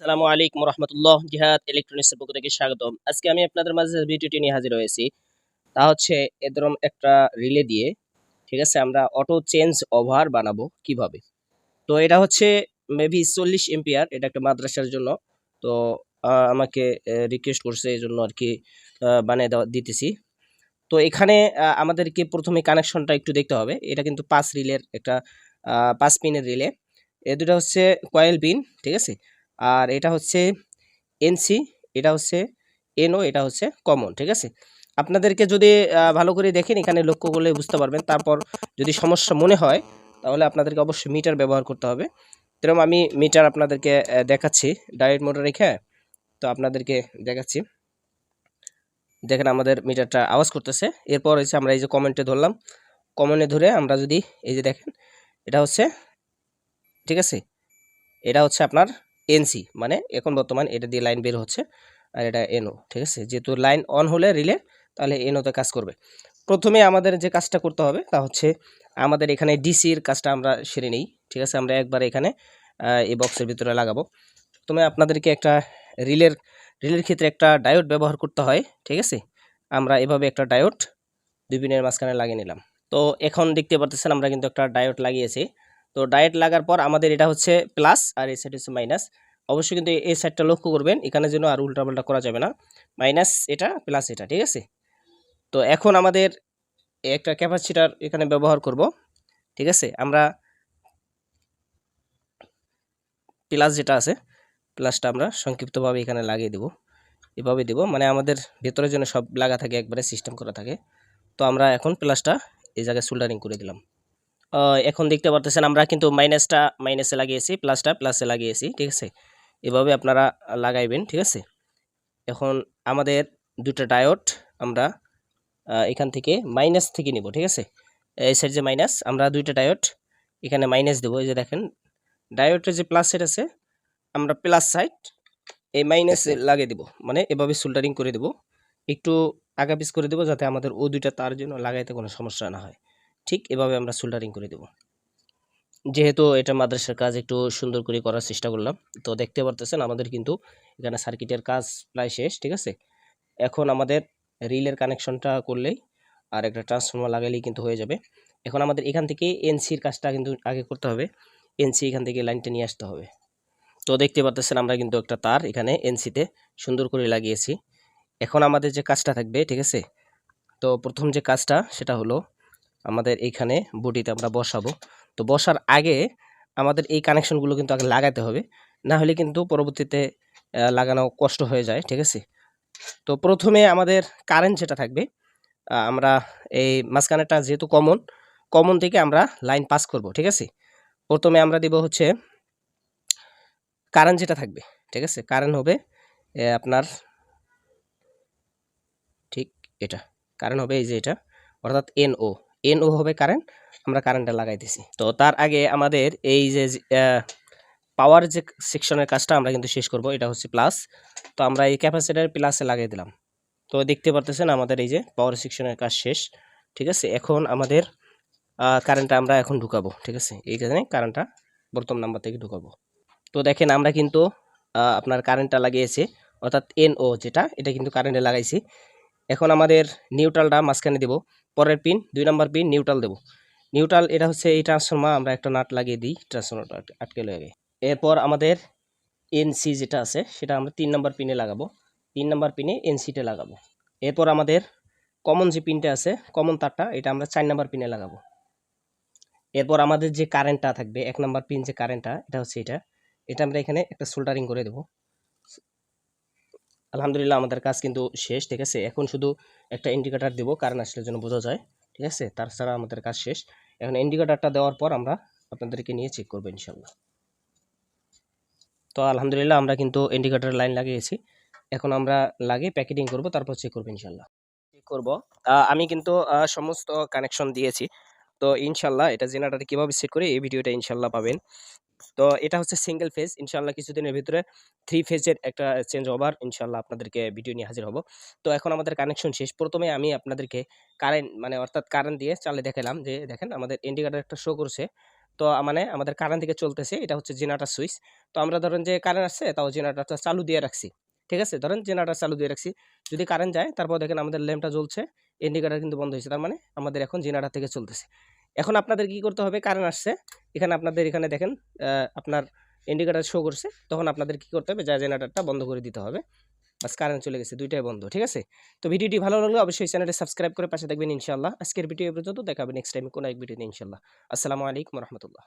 আসসালামু আলাইকুম রহমতুল্লাহ, জিহাদ ইলেকট্রনিক্সের পক্ষ থেকে স্বাগতম। আজকে আমি আপনাদের মাঝে ভিডিওটি নিয়ে হাজির হয়েছি, তা হচ্ছে এরকম একটা রিলে দিয়ে, ঠিক আছে, আমরা অটো চেঞ্জ ওভার বানাবো কীভাবে। তো এটা হচ্ছে মেবি চল্লিশ এম্পিয়ার এটা একটা মাদ্রাসার জন্য। তো আমাকে রিকোয়েস্ট করছে এই জন্য আর কি বানিয়ে দেওয়া, দিতেছি। তো এখানে আমাদেরকে প্রথমে কানেকশনটা একটু দেখতে হবে। এটা কিন্তু পাঁচ রিলের একটা পাঁচ পিনের রিলে এ দুটো হচ্ছে কয়েল পিন ঠিক আছে? আর এটা হচ্ছে এনসি এটা হচ্ছে এনও এটা হচ্ছে কমন ঠিক আছে? আপনাদেরকে যদি ভালো করে দেখেন, এখানে লক্ষ্য করলে বুঝতে পারবেন। তারপর যদি সমস্যা মনে হয়, তাহলে আপনাদেরকে অবশ্যই মিটার ব্যবহার করতে হবে। তেরম আমি মিটার আপনাদেরকে দেখাচ্ছি। ডায়েট মোটর রেখে, তো আপনাদেরকে দেখাচ্ছি। দেখেন আমাদের মিটারটা আওয়াজ করতেছে। এরপর হচ্ছে আমরা এই যে কমেন্টে ধরলাম। কমেন্টে ধরে আমরা যদি, এই যে দেখেন, এটা হচ্ছে, ঠিক আছে? এটা হচ্ছে আপনার এনসি মানে এখন বর্তমান এটা দিয়ে লাইন বের হচ্ছে আর এটা এনও, ঠিক আছে? যেহেতু লাইন অন হলে রিলে তাহলে এনওতে কাজ করবে। প্রথমে আমাদের যে কাজটা করতে হবে তা হচ্ছে আমাদের এখানে ডিসির কাজটা আমরা সেরে নিই, ঠিক আছে? আমরা একবার এখানে এই বক্সের ভিতরে লাগাবো। প্রথমে আপনাদেরকে একটা রিলের রিলের ক্ষেত্রে একটা ডায়োড ব্যবহার করতে হয়, ঠিক আছে? আমরা এভাবে একটা ডায়োড দুই পিনের মাঝখানে লাগিয়ে নিলাম। তো এখন দেখতে পারতেছেন আমরা কিন্তু একটা ডায়োড লাগিয়েছি। তো ডায়েট লাগার পর আমাদের এটা হচ্ছে প্লাস আর এই সাইড হচ্ছে মাইনাস অবশ্যই কিন্তু এই সাইডটা লক্ষ্য করবেন, এখানে যেন আর উল্টাপাল্টা করা যাবে না। মাইনাস এটা প্লাস এটা, ঠিক আছে? তো এখন আমাদের একটা ক্যাপাসিটার এখানে ব্যবহার করব, ঠিক আছে? আমরা প্লাস যেটা আছে প্লাসটা আমরা সংক্ষিপ্তভাবে এখানে লাগিয়ে দেব। এভাবে দেব মানে আমাদের ভেতরের জন্য সব লাগা থাকে, একবারে সিস্টেম করা থাকে। তো আমরা এখন প্লাসটা এই জায়গায় সোল্ডারিং করে দিলাম। এখন দেখতে পারতেছেন আমরা কিন্তু মাইনাসটা মাইনাসে লাগিয়েছি প্লাসটা প্লাসে লাগিয়েছি, ঠিক আছে? এভাবে আপনারা লাগাইবেন, ঠিক আছে? এখন আমাদের দুটো ডায়োড আমরা এখান থেকে মাইনাস থেকে নিব, ঠিক আছে? এই সাইড যে মাইনাস আমরা দুইটা ডায়োড এখানে মাইনাস দেবো, এই যে দেখেন ডায়োডের যে প্লাস সাইড আছে, আমরা প্লাস সাইড এই মাইনাসে লাগিয়ে দেবো মানে এভাবে সোল্ডারিং করে দেবো, একটু আগা পিস করে দেবো যাতে আমাদের ও দুইটা তার জন্য লাগাইতে কোনো সমস্যা না হয়। ঠিক এভাবে আমরা সোল্ডারিং করে দেব। যেহেতু এটা মাদ্রাসার কাজ, একটু সুন্দর করে করার চেষ্টা করলাম। তো দেখতে পারতেছেন, আমাদের কিন্তু এখানে সার্কিটের কাজ প্রায় শেষ, ঠিক আছে? এখন আমাদের রিলের কানেকশনটা করলেই আর একটা ট্রান্সফর্মার লাগালেই কিন্তু হয়ে যাবে। এখন আমাদের এখান থেকে এনসির কাজটা কিন্তু আগে করতে হবে। এনসি এখান থেকে লাইনটা নিয়ে আসতে হবে। তো দেখতে পারতেছেন, আমরা কিন্তু একটা তার এখানে এনসিতে সুন্দর করে লাগিয়েছি। এখন আমাদের যে কাজটা থাকবে, ঠিক আছে? তো প্রথম যে কাজটা, সেটা হলো আমাদের এইখানে বডিতে আমরা বসাবো। তো বসার আগে আমাদের এই কানেকশনগুলো কিন্তু আগে লাগাতে হবে। না হলে কিন্তু পরবর্তীতে লাগানো কষ্ট হয়ে যায়, ঠিক আছে? তো প্রথমে আমাদের কারেন্ট যেটা থাকবে আমরা এই মাঝখানেটা যেহেতু কমন কমন থেকে আমরা লাইন পাস করব, ঠিক আছে? প্রথমে আমরা দিব হচ্ছে কারেন্ট যেটা থাকবে, ঠিক আছে? কারেন্ট হবে আপনার ঠিক এটা। কারেন্ট হবে এই যে এটা, অর্থাৎ এনও এনও হবে কারেন্ট আমরা কারেন্টটা লাগাইতেছি। তো তার আগে আমাদের এই যে পাওয়ার যে সেকশনের কাজটা আমরা কিন্তু শেষ করব, এটা হচ্ছে প্লাস তো আমরা এই ক্যাপাসিটার প্লাসে লাগিয়ে দিলাম। তো দেখতে পারতেছেন আমাদের এই যে পাওয়ার সেকশনের কাজ শেষ, ঠিক আছে? এখন আমাদের কারেন্টটা আমরা এখন ঢুকাবো, ঠিক আছে? এইখানে কারেন্টটা প্রথম নাম্বার থেকে ঢুকাবো। তো দেখেন আমরা কিন্তু আপনার কারেন্টটা লাগিয়েছি, অর্থাৎ এনও যেটা, এটা কিন্তু কারেন্টে লাগাইছি। এখন আমাদের নিউট্রালটা মাঝখানে দেব। পরের পিন দুই নাম্বার পিন নিউট্রাল দেব। নিউট্রাল এটা হচ্ছে এই ট্রান্সফর্মার আমরা একটা নাট লাগিয়ে দিই ট্রান্সফর্মারটা আটকে লাগে এরপর আমাদের এনসি যেটা আছে, সেটা আমরা তিন নাম্বার পিনে লাগাবো। তিন নাম্বার পিনে এনসিতে লাগাবো। এরপর আমাদের কমন যে পিনটা আছে কমন তারটা, এটা আমরা চার নাম্বার পিনে লাগাবো। এরপর আমাদের যে কারেন্টটা থাকবে, এক নাম্বার পিন যে কারেন্টটা এটা হচ্ছে এটা। এটা আমরা এখানে একটা সোল্ডারিং করে দেবো। আলহামদুলিল্লাহ আমাদের কাজ কিন্তু শেষ, ঠিক আছে? এখন শুধু একটা ইন্ডিকেটার দেবো কারণ আসলে যেন বোঝা যায়, ঠিক আছে? তাছাড়া আমাদের কাজ শেষ। এখন ইন্ডিকেটারটা দেওয়ার পর আমরা আপনাদেরকে নিয়ে চেক করব ইনশাল্লাহ তো আলহামদুলিল্লাহ আমরা কিন্তু ইন্ডিকেটার লাইন লাগিয়েছি। এখন আমরা লাগিয়ে প্যাকেটিং করব, তারপর চেক করব ইনশাল্লাহ চেক করব। আমি কিন্তু সমস্ত কানেকশন দিয়েছি। তো ইনশাল্লাহ এটা জেনারেটার কীভাবে সেট করি, এই ভিডিওটা ইনশাল্লাহ পাবেন। তো এটা হচ্ছে সিঙ্গেল ফেজ ইনশাল্লাহ কিছুদিনের ভিতরে থ্রি ফেজের একটা চেঞ্জ ওভার ইনশাল্লাহ আপনাদেরকে ভিডিও নিয়ে হাজির হব। তো এখন আমাদের কানেকশন শেষ। প্রথমে আমি আপনাদেরকে কারেন্ট মানে অর্থাৎ কারেন্ট দিয়ে চালে দেখালাম যে, দেখেন আমাদের ইন্ডিকেটার একটা শো করছে। তো মানে আমাদের কারেন্ট থেকে চলতেছে, এটা হচ্ছে জেনারেটার সুইচ তো আমরা ধরেন যে কারেন্ট আসছে, তাও জেনারেটারটা চালু দিয়ে রাখছি। ঠিক আছে? ধরেন জেনারেটার চালু দিয়ে রাখছি। যদি কারেন্ট যায়, তারপর দেখেন আমাদের ল্যাম্পটা জ্বলছে ইন্ডিকেটার কিন্তু বন্ধ হয়েছে। তার মানে আমাদের এখন জেনারেটার থেকে চলতেছে। এখন আপনাদের কি করতে হবে? কারেন্ট আসছে। এখানে আপনাদের এখানে দেখেন আপনার ইন্ডিকেটার শো করছে। তখন আপনাদের কি করতে হবে? যা জেনারেটারটা বন্ধ করে দিতে হবে। বাস কারেন্ট চলে গেছে, দুইটাই বন্ধ, ঠিক আছে? তো ভিডিওটি ভালো লাগলে অবশ্যই চ্যানেলটি সাবস্ক্রাইব করে পাশে দেখবেন ইনশাল্লাহ আজকের ভিডিও পর্যন্ত দেখাবেন নেক্সট টাইম কোনো এক ভিডিওতে ইনশাল্লাহ আসসালামু আলাইকুম রহমতুল্লাহ।